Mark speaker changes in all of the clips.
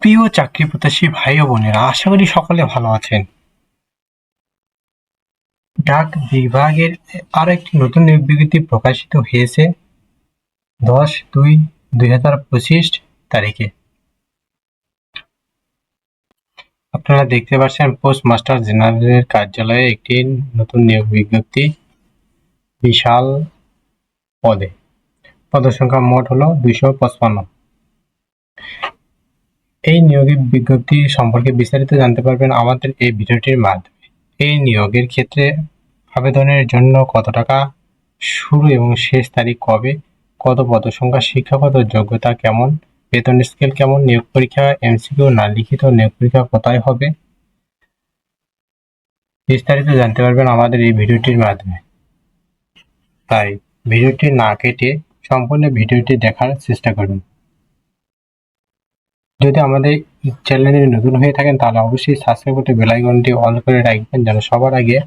Speaker 1: প্রিয় চাকরি প্রত্যাশী ভাই ও বোনেরা, আশা করি সকলে ভালো আছেন। ডাক বিভাগের আরও একটি নতুন নিয়োগ বিজ্ঞপ্তি প্রকাশিত হয়েছে দশ দুই দুই হাজার পঁচিশ তারিখে। আপনারা দেখতে পাচ্ছেন পোস্ট মাস্টার জেনারেলের কার্যালয়ে একটি নতুন নিয়োগ বিজ্ঞপ্তি বিশাল পদে। পদসংখ্যা মোট হলো দুইশো পঁচপান্ন। এই নিয়োগের বিজ্ঞপ্তি সম্পর্কে বিস্তারিত জানতে পারবেন আমাদের এই ভিডিওটির মাধ্যমে। এই নিয়োগের ক্ষেত্রে আবেদনের জন্য কত টাকা, শুরু এবং শেষ তারিখ কবে, কত পদসংখ্যা, শিক্ষাগত যোগ্যতা কেমন, বেতন স্কেল কেমন, নিয়োগ পরীক্ষা, এমসিকিউ না লিখিত নিয়োগ পরীক্ষা কোথায় হবে? বিস্তারিত জানতে পারবেন আমাদের এই ভিডিওটির মাধ্যমে। তাই ভিডিওটি না কেটে সম্পূর্ণ ভিডিওটি দেখার চেষ্টা করুন। যদি আমাদের চ্যানেলে নতুন হয়ে থাকেন, তাহলে অবশ্যই সাবস্ক্রাইব করতে বেল আইকনটি অন করে রাখবেন যেন সবার আগে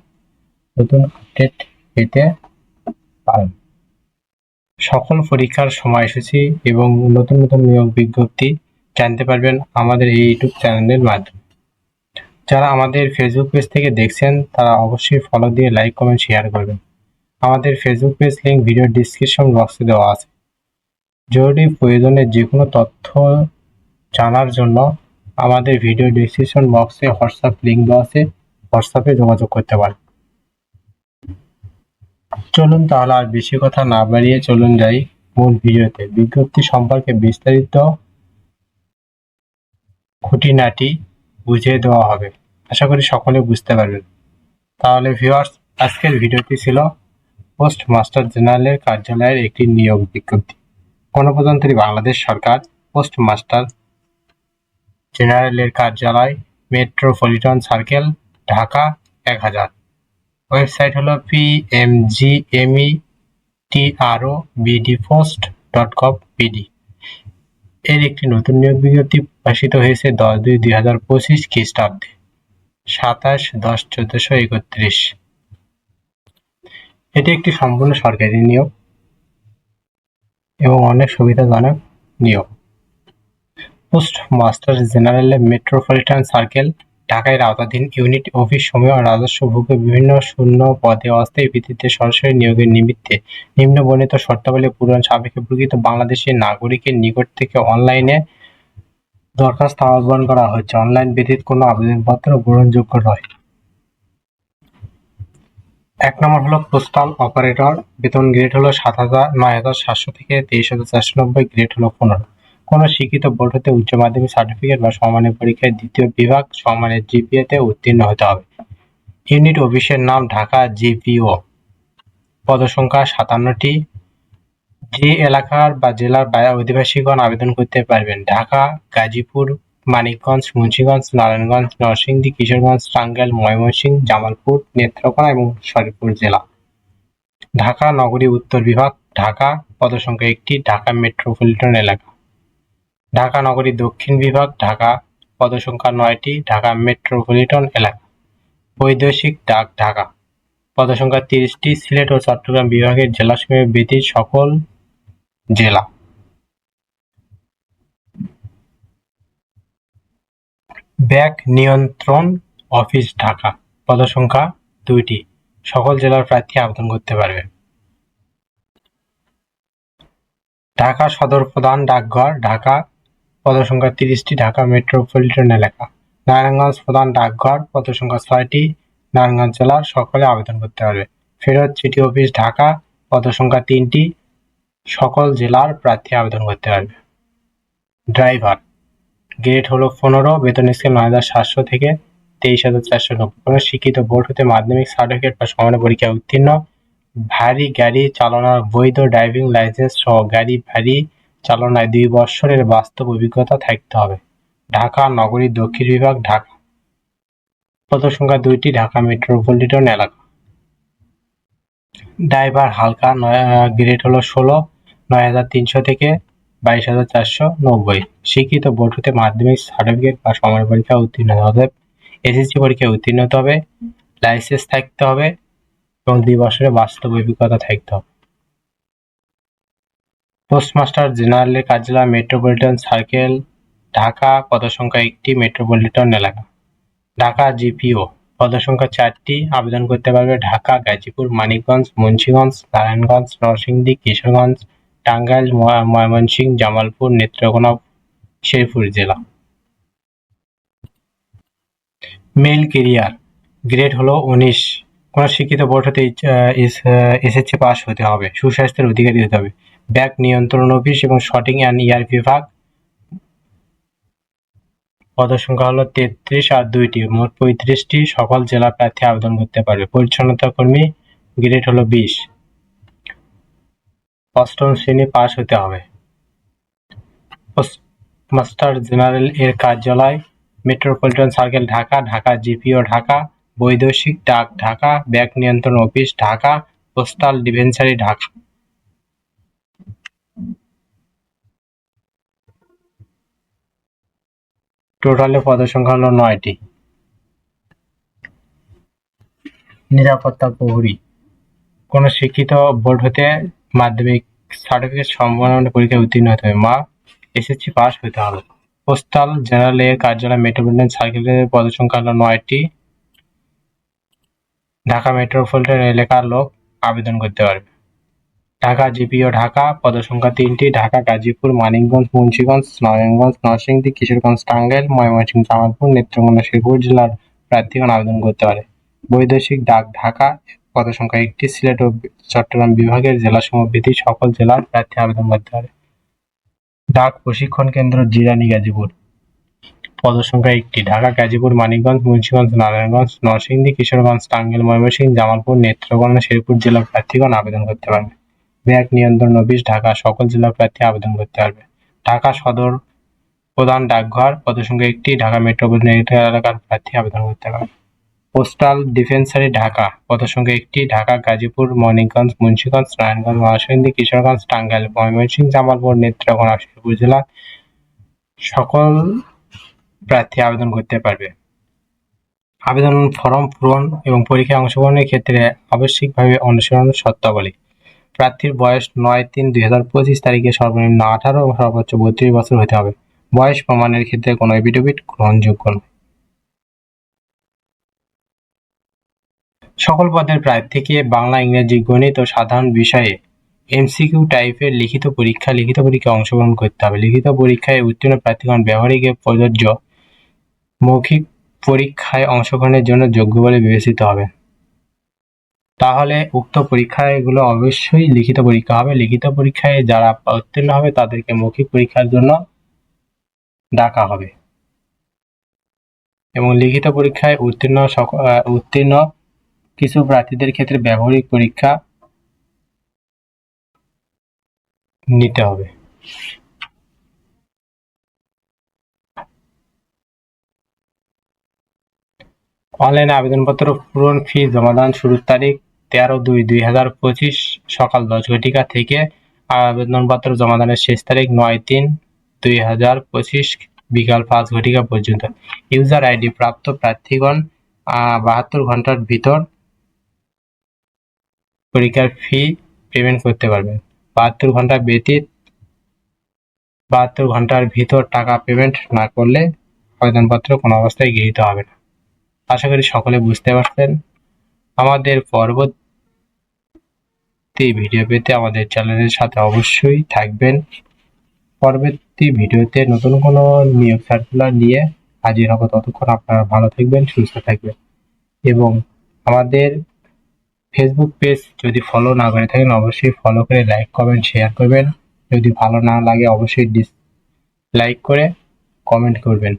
Speaker 1: নতুন আপডেট পেতে পারেন। সকল পরীক্ষার সময়সূচি এবং নতুন নতুন নিয়োগ বিজ্ঞপ্তি জানতে পারবেন আমাদের এই ইউটিউব চ্যানেলের মাধ্যমে। যারা আমাদের ফেসবুক পেজ থেকে দেখছেন, তারা অবশ্যই ফলো দিয়ে লাইক কমেন্ট শেয়ার করবেন। আমাদের Facebook page link video description বক্সে দেওয়া আছে। জরুরি প্রয়োজনে যে কোনো তথ্য জানার জন্য আমাদের ভিডিও ডিসক্রিপশন বক্সে হোয়াটসঅ্যাপ লিঙ্ক দেওয়া আছে। হোয়াটসঅ্যাপে যোগাযোগ করতে পারেন। চলুন তাহলে আর বেশি কথা না বাড়িয়ে চলুন যাই মূল ভিডিওতে। বিজ্ঞপ্তি সম্পর্কে বিস্তারিত খুঁটিনাটি বুঝিয়ে দেওয়া হবে। আশা করি সকলে বুঝতে পারবেন। তাহলে ভিউয়ার্স আজকের ভিডিওটি ছিল পোস্ট মাস্টার জেনারেলের কার্যালয়ের একটি নিয়োগ বিজ্ঞপ্তি। গণপ্রজাতন্ত্রী বাংলাদেশ সরকার পোস্ট মাস্টার জেনারেলের কার্যালয়, মেট্রোপলিটন সার্কেল, ঢাকা, এক হাজার। ওয়েবসাইট হলো P M G M E T আরও BD post dot com BD এর একটি নতুন নিয়োগ বিজ্ঞপ্তি প্রকাশিত হয়েছে দশ দুই দুই হাজার পঁচিশ খ্রিস্টাব্দে, সাতাশ দশ চোদ্দশো একত্রিশ। এটি একটি সম্পূর্ণ সরকারি নিয়োগ এবং অনেক সুবিধাজনক নিয়োগ। Post master general metropolitan circle, ঢাকায় আওতাধীন ইউনিট অফিস সমূহ রাজস্ব ভোগে বিভিন্ন শূন্য পদে অস্থায়ী ভিত্তিতে সরাসরি নিয়োগের নিমিত্তে নিম্ন বর্ণিত শর্তাবলী পূরণ সাপেক্ষে প্রকৃত বাংলাদেশি নাগরিকের নিকট থেকে অনলাইনে দরখাস্ত আহ্বান করা হয়েছে। অনলাইন ব্যতীত কোনো আবেদনপত্র গ্রহণযোগ্য নয়। এক নম্বর হলো পোস্টাল অপারেটর। বেতন গ্রেড হলো সাত হাজার নয় হাজার সাতশো থেকে তেইশ হাজার চারশো নব্বই, গ্রেড হলো পনেরো। কোনো শিক্ষিত বোর্ড হতে উচ্চ মাধ্যমিক সার্টিফিকেট বা সমানের পরীক্ষায় দ্বিতীয় বিভাগ সমানের জিপিএতে উত্তীর্ণ হতে হবে। ইউনিট অফিসের নাম ঢাকা জিপিও পদসংখ্যা সাতান্নটি। যে এলাকার বা জেলার অধিবাসীগণ আবেদন করতে পারবেন, ঢাকা, গাজীপুর, মানিকগঞ্জ, মুন্সিগঞ্জ, নারায়ণগঞ্জ, নরসিংদী, কিশোরগঞ্জ, টাঙ্গাইল, ময়মনসিংহ, জামালপুর, নেত্রকোনা এবং শরীরপুর জেলা। ঢাকা নগরী উত্তর বিভাগ, ঢাকা, পদসংখ্যা একটি, ঢাকা মেট্রোপলিটন এলাকা। ঢাকা নগরী দক্ষিণ বিভাগ, ঢাকা পদসংখ্যা নয়টি, ঢাকা মেট্রোপলিটন এলাকা। বৈদেশিক ডাক ঢাকা। পদসংখ্যা তিরিশটি, সিলেট ও চট্টগ্রাম বিভাগের জেলা জেলাসমূহ ব্যতীত সকল জেলা। ব্যাগ নিয়ন্ত্রণ অফিস ঢাকা। পদসংখ্যা দুইটি। সকল জেলার প্রার্থী আবেদন করতে পারবে। ঢাকা সদর প্রধান ডাকঘর, ঢাকা পদসংখ্যা তিরিশটি ঢাকা মেট্রোপলিটন এলাকা। নারায়ণগঞ্জ প্রধান ডাকঘর, পদসংখ্যা ছয়টি নারায়ণগঞ্জ জেলার সকলে আবেদন করতে পারবে। ফেরত চিঠি অফিস ঢাকা, পদসংখ্যা তিনটি সকল জেলার প্রার্থী আবেদন করতে পারবে। ড্রাইভার, গ্রেড হলো পনেরো, বেতন স্কেল নয় হাজার সাতশো থেকে তেইশ হাজার চারশো নব্বই। কোনো শিক্ষিত বোর্ড হতে মাধ্যমিক সার্টিফিকেট বা সমানের পরীক্ষা উত্তীর্ণ। ভারী গাড়ি চালানোর বৈধ ড্রাইভিং লাইসেন্স সহ গাড়ি ভারী চালনায় দুই বৎসরের বাস্তব অভিজ্ঞতা থাকতে হবে। ঢাকা নগরী দক্ষিণ বিভাগ, ঢাকা। পদ সংখ্যা দুইটি, ঢাকা মেট্রোপলিটন এলাকা। ড্রাইভার হালকা নয় গ্রেড হলো ষোলো, নয় হাজার তিনশো থেকে বাইশ হাজার চারশো নব্বই। শিক্ষিত বোর্ড হতে মাধ্যমিক সার্টিফিকেট বা সময় পরীক্ষা উত্তীর্ণ হতে হবে। এসএসসি পরীক্ষায় উত্তীর্ণ হতে হবে। লাইসেন্স থাকতে হবে এবং দুই বছরের বাস্তব অভিজ্ঞতা থাকতে হবে। পোস্টমাস্টার জেনারেলের কার্যালয় মেট্রোপলিটন সার্কেল, ঢাকা, পদসংখ্যা একটি মেট্রোপলিটন এলাকা। ঢাকা জিপিও, পদসংখ্যা চারটি আবেদন করতে পারবে ঢাকা, গাজীপুর, মানিকগঞ্জ, মুন্সিগঞ্জ, নারায়ণগঞ্জ, নরসিংদী, কিশোরগঞ্জ, টাঙ্গাইল, ময়- ময়মনসিংহ, জামালপুর, নেত্রকোনা, শেরপুর জেলা। মেল কেরিয়ার, গ্রেড হলো উনিশ। কোন শিক্ষিত বোর্ড হতে এসএসসি পাস হতে হবে। সুস্বাস্থ্যের অধিকারী হতে হবে। ব্যাগ নিয়ন্ত্রণ অফিস এবং শটিং অ্যান্ড ইয়ার বিভাগ। পদসংখ্যা হলো তেত্রিশ আর দুইটি। মোট পঁয়ত্রিশটি সকল জেলা প্রার্থী আবেদন করতে পারবে। পরিচ্ছন্নতা কর্মী গ্রেড হলো বিশ। অষ্টম শ্রেণি পাস হতে হবে। মাস্টার জেনারেল এর কার্যালয়, metropolitan circle Dhaka Dhaka GPO Dhaka, বৈদেশিক ডাক ঢাকা, ব্যাগ নিয়ন্ত্রণ office Dhaka, postal dispensary Dhaka. টোটালে পদসংখ্যা হলো নয়টি। নিরাপত্তা প্রহরী। কোন শিক্ষিত বোর্ড হতে মাধ্যমিক সার্টিফিকেট সম্পন্ন পরীক্ষায় উত্তীর্ণ হতে হবে। মা এসএসসি পাস হতে হবে। পোস্টাল জেনারেল এর কার্যালয় মেট্রোপলিটন সার্কেলের পদসংখ্যা হলো নয়টি। ঢাকা মেট্রোপলিটন এলাকার লোক আবেদন করতে পারবে। ঢাকা, জিপিও ঢাকা, পদসংখ্যা তিনটি, ঢাকা, গাজীপুর, মানিকগঞ্জ, মুন্সীগঞ্জ নারায়ণগঞ্জ নরসিংদী, কিশোরগঞ্জ, টাঙ্গাইল, ময়মনসিংহ, জামালপুর, নেত্রকোনা, শেরপুর জেলার প্রার্থীগণ আবেদন করতে পারে। বৈদেশিক ডাক ঢাকা, পদসংখ্যা একটি, সিলেট ও চট্টগ্রাম বিভাগের জেলা ভিত্তিক সকল জেলার প্রার্থী আবেদন করতে পারে। ডাক প্রশিক্ষণ কেন্দ্র জিরানি গাজীপুর। পদসংখ্যা একটি, ঢাকা, গাজীপুর, মানিকগঞ্জ, মুন্সিগঞ্জ, নারায়ণগঞ্জ, নরসিংদী, কিশোরগঞ্জ, টাঙ্গাইল, ময়মনসিংহ, জামালপুর, নেত্রকোনা, শেরপুর জেলার প্রার্থীগণ আবেদন করতে পারবে। ব্যাগ নিয়ন্ত্রণ অফিস, ঢাকা। সকল জেলা প্রার্থী আবেদন করতে পারবে। ঢাকা সদর প্রধান ডাকঘর পদসংখ্যা একটি ঢাকা মেট্রোপলিটন এলাকার প্রার্থী আবেদন করতে পারবে। পোস্টাল ডিফেন্সারি ঢাকা পদসংখ্যা একটি ঢাকা, গাজীপুর, মণিগঞ্জ, মুন্সিগঞ্জ, নারায়ণগঞ্জ নরসিংদী কিশোরগঞ্জ, টাঙ্গাইল, ময়মনসিংহ, জামালপুর নেত্রকোনা শেরপুর জেলা সকল প্রার্থী আবেদন করতে পারবে। আবেদন ফর্ম পূরণ এবং পরীক্ষায় অংশগ্রহণের ক্ষেত্রে আবশ্যিকভাবে অনুসরণ শর্তাবলী প্রার্থীর বয়স নয় তিন দুই হাজার পঁচিশ তারিখে সর্বনিম্ন আঠারো এবং সর্বোচ্চ বত্রিশ বছর হতে হবে। বয়স প্রমাণের ক্ষেত্রে কোনো এফিডেভিট গ্রহণযোগ্য নয়। সকল পদের প্রার্থীকে বাংলা, ইংরেজি, গণিত ও সাধারণ বিষয়ে এমসিকিউ টাইপের লিখিত পরীক্ষা, লিখিত পরীক্ষায় অংশগ্রহণ করতে হবে। লিখিত পরীক্ষায় উত্তীর্ণ প্রার্থীগণ ব্যবহারিক প্রযোজ্য মৌখিক পরীক্ষায় অংশগ্রহণের জন্য যোগ্য বলে বিবেচিত হবে। তাহলে উক্ত পরীক্ষায় এগুলো অবশ্যই লিখিত পরীক্ষা হবে। লিখিত পরীক্ষায় যারা উত্তীর্ণ হবে, তাদেরকে মৌখিক পরীক্ষার জন্য ডাকা হবে। এবং লিখিত পরীক্ষায় উত্তীর্ণ উত্তীর্ণ কিছু প্রার্থীদের ক্ষেত্রে ব্যবহারিক পরীক্ষা নিতে হবে। অনলাইনে আবেদনপত্র পূরণ ফি জমাদান শুরুর তারিখ তেরো দুই দুই হাজার পঁচিশ সকাল দশ ঘটিকা থেকে আবেদনপত্র জমাদানের শেষ তারিখ নয় তিন দুই হাজার পঁচিশ বিকাল পাঁচ ঘটিকা পর্যন্ত। ইউজার আইডি প্রাপ্ত প্রার্থীগণ বাহাত্তর ঘণ্টার ভিতর পরীক্ষার ফি পেমেন্ট করতে পারবেন। বাহাত্তর ঘণ্টা ব্যতীত বাহাত্তর ঘণ্টার ভিতর টাকা পেমেন্ট না করলে আবেদনপত্র কোনো অবস্থায় গৃহীত হবে না। আশা করি সকলে বুঝতে পারছেন। আমাদের পরবর্তী ভিডিও পেতে আমাদের চ্যানেলের সাথে অবশ্যই থাকবেন। পরবর্তী ভিডিওতে নতুন কোনো নিয়োগ সার্কুলার নিয়ে হাজির হব ততক্ষণ আপনারা ভালো থাকবেন, সুস্থ থাকবেন। এবং আমাদের ফেসবুক পেজ যদি ফলো না করে থাকেন, অবশ্যই ফলো করে লাইক কমেন্ট শেয়ার করবেন। যদি ভালো না লাগে, অবশ্যই ডিস লাইক করে কমেন্ট করবেন।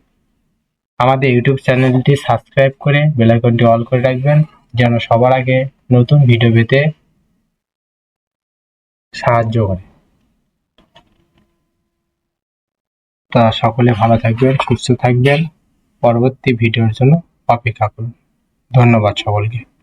Speaker 1: আমাদের ইউটিউব চ্যানেলটি সাবস্ক্রাইব করে বেল আইকনটি অল করে রাখবেন, যেন সবার আগে নতুন ভিডিও পেতে সাহায্য করে। তা সকলে ভালো থাকবেন, সুস্থ থাকবেন। পরবর্তী ভিডিওর জন্য অপেক্ষা করুন। ধন্যবাদ সকলকে।